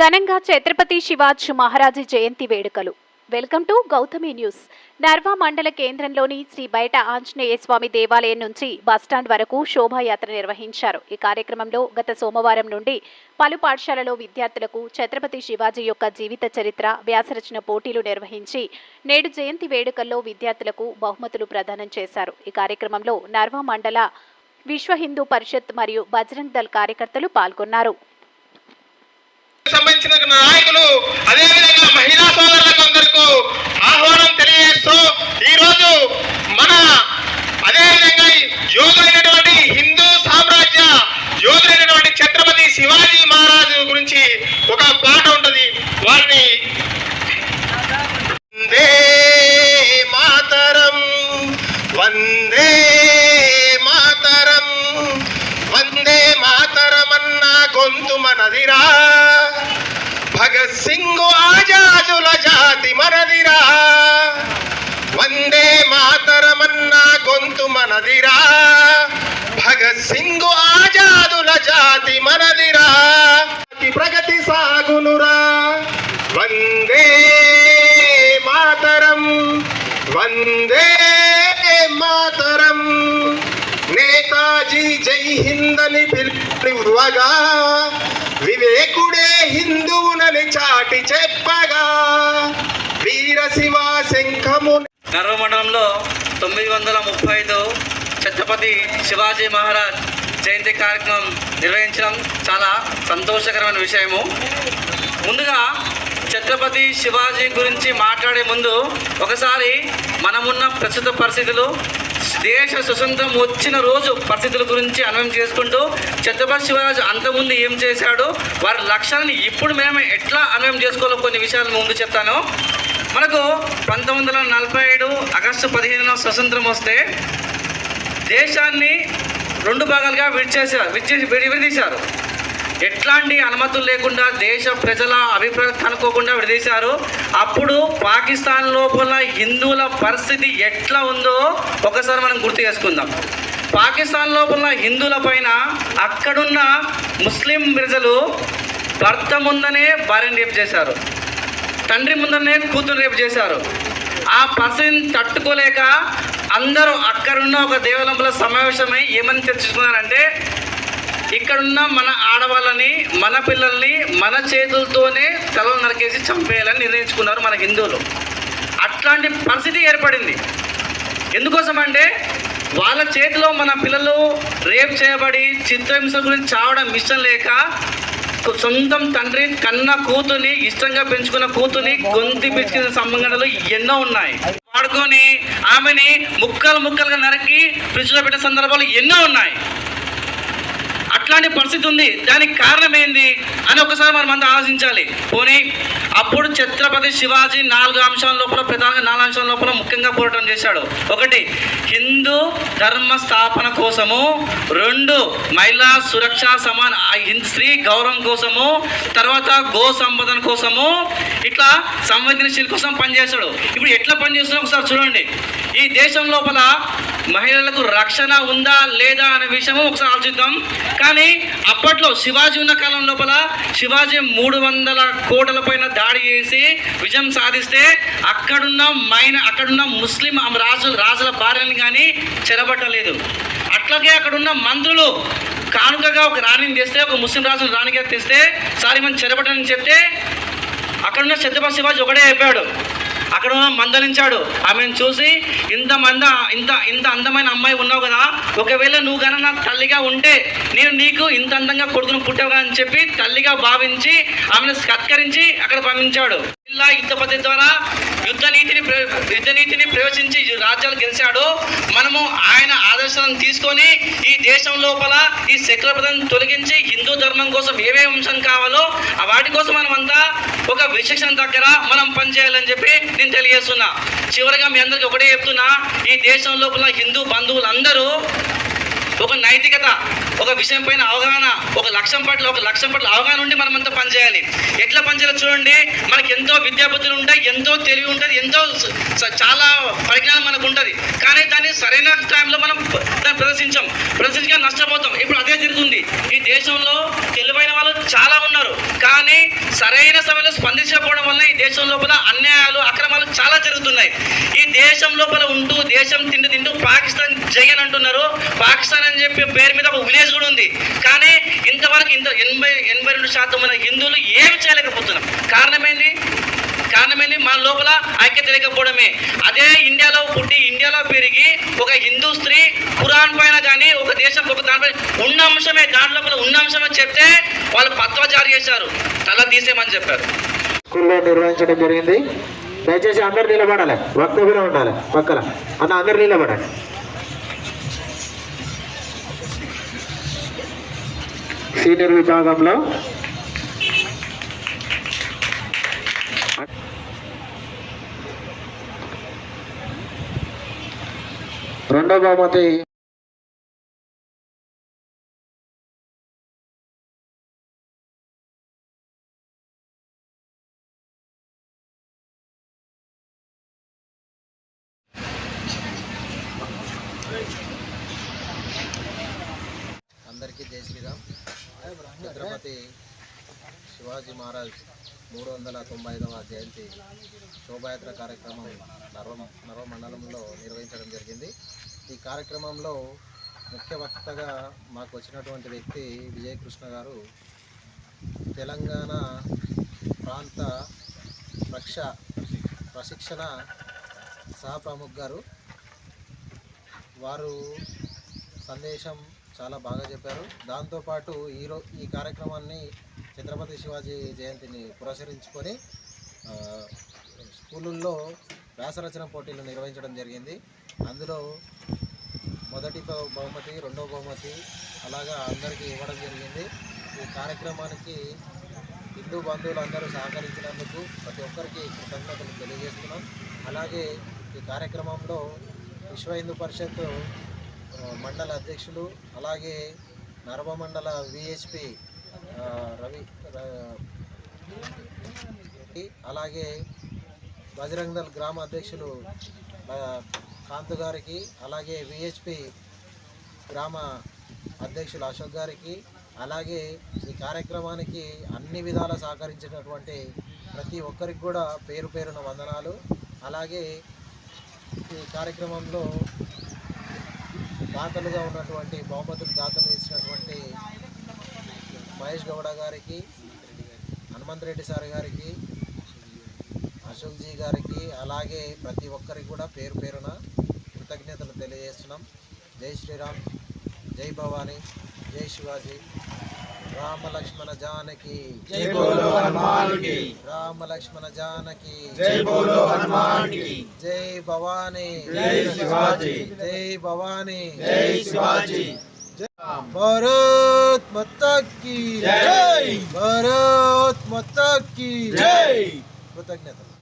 ఘనంగా ఛత్రపతి శివాజీ మహారాజు జయంతి వేడుకలు. Welcome to Gautami news. Narva మండల కేంద్రంలోని శ్రీ బయట ఆంజనేయ స్వామి దేవాలయం నుంచి బస్టాండ్ వరకు శోభాయాత్ర నిర్వహించారు. ఈ కార్యక్రమంలో గత సోమవారం నుండి పలు పాఠశాలలో విద్యార్థులకు ఛత్రపతి శివాజీ యొక్క జీవిత చరిత్ర వ్యాసరచన పోటీలు నిర్వహించి నేడు జయంతి వేడుకల్లో విద్యార్థులకు బహుమతులు ప్రదానం చేశారు. ఈ కార్యక్రమంలో నర్వా మండల విశ్వ హిందూ పరిషత్ మరియు బజరంగ్ దళ్ కార్యకర్తలు పాల్గొన్నారు. సంబంధించిన నాయకులు అదేవిధంగా మహిళా సోదరులకు అందరికీ ఆహ్వానం తెలియజేస్తూ ఈ రోజు మన అదేవిధంగా యోధులైనటువంటి హిందూ సామ్రాజ్య యోధులైనటువంటి ఛత్రపతి శివాజీ మహారాజు గురించి ఒక పాట ఉంటది. వారిని వందే మాతరం వందే మాతరం వందే మాతరమన్న గొంతు మనదిరా భగత్ సింగ్ ఆజాదుల జాతి మనదిరా. వందే మాతరమన్నా గొంతు మనదిరా. భగత్ సింగ్ ఆజాదుల జాతి మనదిరా. ప్రగతి సాగునురా. వందే మాతరం వందే మాతరం. నేతాజీ జై హిందని పిలువగా వివేకుడే హిందువునని చాటి చెప్పగా వీర శివ శంఖము నర్వ మండలంలో తొమ్మిది వందల ముప్పై ఐదు ఛత్రపతి శివాజీ మహారాజ్ జయంతి కార్యక్రమం నిర్వహించడం చాలా సంతోషకరమైన విషయము. ముందుగా ఛత్రపతి శివాజీ గురించి మాట్లాడే ముందు ఒకసారి మనమున్న ప్రస్తుత పరిస్థితులు దేశ స్వతంత్రం వచ్చిన రోజు పరిస్థితుల గురించి అన్వయం చేసుకుంటూ ఛత్రపతి శివరాజు అంతకుముందు ఏం చేశాడు? వారి లక్ష్యాన్ని ఇప్పుడు మేము ఎట్లా అన్వయం చేసుకోవాలో కొన్ని విషయాలు ముందు చెప్తాను. మనకు పంతొమ్మిది వందల నలభై ఏడు ఆగస్టు పదిహేనున స్వతంత్రం వస్తే దేశాన్ని రెండు భాగాలుగా విడిచేసారు విడిచేసి విడి ఎట్లాంటి అనుమతులు లేకుండా దేశ ప్రజల అభిప్రాయం కనుక్కోకుండా విడదీశారు. అప్పుడు పాకిస్తాన్ లోపల హిందువుల పరిస్థితి ఎట్లా ఉందో ఒకసారి మనం గుర్తు చేసుకుందాం. పాకిస్తాన్ లోపల హిందువుల పైన అక్కడున్న ముస్లిం ప్రజలు భర్త ముందనే భార్యను రేపు చేశారు. తండ్రి ముందరనే కూతురు రేపు చేశారు. ఆ పరిస్థితిని తట్టుకోలేక అందరూ అక్కడున్న ఒక దేవాలయంలో సమావేశమై ఏమని చర్చించుకున్నారంటే ఇక్కడున్న మన ఆడవాళ్ళని మన పిల్లల్ని మన చేతులతోనే తలలు నరికేసి చంపేయాలని నిర్ణయించుకున్నారు మన హిందువులు. అట్లాంటి పరిస్థితి ఏర్పడింది. ఎందుకోసం అంటే వాళ్ళ చేతిలో మన పిల్లలు రేప్ చేయబడి చిత్రహింసల గురించి చావడం ఇష్టం లేక సొంతం తండ్రి కన్న కూతుని ఇష్టంగా పెంచుకున్న కూతుని గొంతి పిచ్చిన సంబంధాలు ఎన్నో ఉన్నాయి. వాడుకొని ఆమెని ముక్కలు ముక్కలుగా నరికి ఫ్రిడ్జ్లో పెట్టే సందర్భాలు ఎన్నో ఉన్నాయి. అట్లాంటి పరిస్థితి ఉంది. దానికి కారణం ఏంది అని ఒకసారి మనం అంతా ఆలోచించాలి. పోనీ అప్పుడు ఛత్రపతి శివాజీ నాలుగు అంశాల లోపల ప్రధానంగా నాలుగు అంశాల లోపల ముఖ్యంగా పోరాటం చేశాడు. ఒకటి హిందూ ధర్మ స్థాపన కోసము. రెండు మహిళా సురక్ష సమాన స్త్రీ గౌరవం కోసము. తర్వాత గో సంపదన కోసము. ఇట్లా సంవేదనశీల కోసం పనిచేశాడు. ఇప్పుడు ఎట్లా పనిచేస్తున్నా ఒకసారి చూడండి. ఈ దేశం లోపల మహిళలకు రక్షణ ఉందా లేదా అనే విషయము ఒకసారి ఆలోచిద్దాం. కానీ అప్పట్లో శివాజీ ఉన్న కాలం లోపల శివాజీ మూడు వందల కోటల పైన దాడి చేసి విజయం సాధిస్తే అక్కడున్న మైన అక్కడున్న ముస్లిం రాజు రాజుల భార్యని కానీ చెరబట్టలేదు. అట్లాగే అక్కడున్న మంత్రులు కానుకగా ఒక రాణిని తెస్తే ఒక ముస్లిం రాజును రాణిగా తెస్తే సారి మనం చెరబట్టని చెప్తే అక్కడున్న ఛత్రపతి శివాజీ ఒకటే చెప్పాడు అక్కడ మందలించాడు. ఆమెను చూసి ఇంత మంద ఇంత ఇంత అందమైన అమ్మాయి ఉన్నావు కదా ఒకవేళ నువ్వు కన్నా నా తల్లిగా ఉంటే నేను నీకు ఇంత అందంగా కొడుకును పుట్టావు అని చెప్పి తల్లిగా భావించి ఆమెను సత్కరించి అక్కడ పంపించాడు. ఇలా యుద్ధ పద్ధతి ద్వారా యుద్ధ నీతిని యుద్ధ నీతిని ప్రవేశించి ఈ రాజ్యాలు గెలిచాడు. మనము ఆయన ఆదర్శాలను తీసుకొని ఈ దేశం లోపల ఈ సెక్యులర్ తొలగించి హిందూ ధర్మం కోసం ఏమేమి అంశం కావాలో ఆ వాటి కోసం మనం అంతా ఒక విశేషణ దగ్గర మనం పనిచేయాలని చెప్పి నేను తెలియజేస్తున్నా. చివరిగా మీ అందరికీ ఒకటే చెప్తున్నా ఈ దేశం లోపల హిందూ బంధువులందరూ ఒక నైతికత ఒక విషయం పైన అవగాహన ఒక లక్ష్యం పట్ల ఒక లక్ష్యం పట్ల అవగాహన ఉండి మనం అంతా పనిచేయాలి. ఎట్లా పనిచేయాలి చూడండి మనకి ఎంతో విద్యాబుద్ధులు ఉంటాయి ఎంతో తెలివి ఉంటుంది ఎంతో చాలా పరిజ్ఞానం మనకు ఉంటుంది. కానీ దాన్ని సరైన టైంలో మనం దాన్ని ప్రదర్శించాం. ప్రదర్శించగా నష్టపోతాం. ఇప్పుడు అదే జరుగుతుంది. ఈ దేశంలో తెలివైన వాళ్ళు చాలా ఉన్నారు కానీ సరైన సమయంలో స్పందించకపోవడం వల్ల ఈ దేశం లోపల అన్యాయాలు అక్రమాలు చాలా జరుగుతున్నాయి. ఈ దేశం లోపల ఉంటూ దేశం తిండి తింటూ పాకిస్తాన్ జగన్ అంటున్నారు. పాకిస్తాన్ అని చెప్పి పేరు మీద ఒక విలేజ్ కూడా ఉంది. కానీ ఇంతవరకు ఇంత ఎనభై ఎనభై రెండు శాతం మన హిందువులు ఏమి చేయలేకపోతున్నాం కారణం ఏంది కారణమేంటి మన లోపల ఐక్యత లేకపోవడమే. అదే ఇండియాలో పుట్టి ఇండియాలో పెరిగి ఒక హిందూ స్త్రీ ఖురాన్ పైన కానీ ఒక దేశం ఒక దానిపై ఉన్న అంశమే దాని లోపల ఉన్న అంశమే చెప్తే వాళ్ళు పత్వ జారీ చేశారు. తల తీసేయమని చెప్పారు. స్కూల్లో నిర్వహించడం జరిగింది. దయచేసి అందరు నిలబడాలి. వక్తవ్యంలో ఉండాలి. పక్కన. అన్న అందరు నిలబడాలి. సీనియర్ విభాగంలో రెండో బహుమతి అందరికీ జై శ్రీరామ్. ఛత్రపతి శివాజీ మహారాజ్ మూడు వందల తొంభై ఐదవ జయంతి శోభాయాత్ర కార్యక్రమం నర్వ నర్వ మండలంలో నిర్వహించడం జరిగింది. ఈ కార్యక్రమంలో ముఖ్య వక్తగా మాకు వచ్చినటువంటి వ్యక్తి విజయకృష్ణ గారు తెలంగాణ ప్రాంత రక్ష ప్రశిక్షణ సహప్రముఖ్ గారు. వారు సందేశం చాలా బాగా చెప్పారు. దాంతోపాటు ఈరో ఈ కార్యక్రమాన్ని ఛత్రపతి శివాజీ జయంతిని పురస్కరించుకొని స్కూళ్ళల్లో వ్యాసరచన పోటీలు నిర్వహించడం జరిగింది. అందులో మొదటి బహుమతి రెండో బహుమతి అలాగా అందరికీ ఇవ్వడం జరిగింది. ఈ కార్యక్రమానికి హిందూ బంధువులందరూ సహకరించినందుకు ప్రతి ఒక్కరికి కృతజ్ఞతలు తెలియజేస్తున్నాం. అలాగే ఈ కార్యక్రమంలో విశ్వ హిందూ పరిషత్ మండల అధ్యక్షులు అలాగే నర్వ మండల విహెచ్పి రవి అలాగే బజరంగదల్ గ్రామ అధ్యక్షులు కాంతు గారికి అలాగే విహెచ్పి గ్రామ అధ్యక్షులు అశోక్ గారికి అలాగే ఈ కార్యక్రమానికి అన్ని విధాల సహకరించినటువంటి ప్రతి ఒక్కరికి కూడా పేరు పేరున వందనాలు. అలాగే ఈ కార్యక్రమంలో దాతలుగా ఉన్నటువంటి బహుమతులు దాతలు ఇచ్చినటువంటి మహేష్ గౌడ గారికి హనుమంత్ రెడ్డి సార్ గారికి జీ గారికి అలాగే ప్రతి ఒక్కరికి కూడా పేరు పేరున కృతజ్ఞతలు తెలియజేస్తున్నాం. జై శ్రీరామ్ జై భవానీ జై శివాజీ. రామ లక్ష్మణ జానకి. జై బోలో రామ లక్ష్మణ జానకి. జై బోలో హనుమాన్కి జై భవానీ. జై శివాజీ. జై భవానీ. జై శివాజీ. భారత్ మాతా కీ జై. భారత్ మాతా కీ జై. కృతజ్ఞత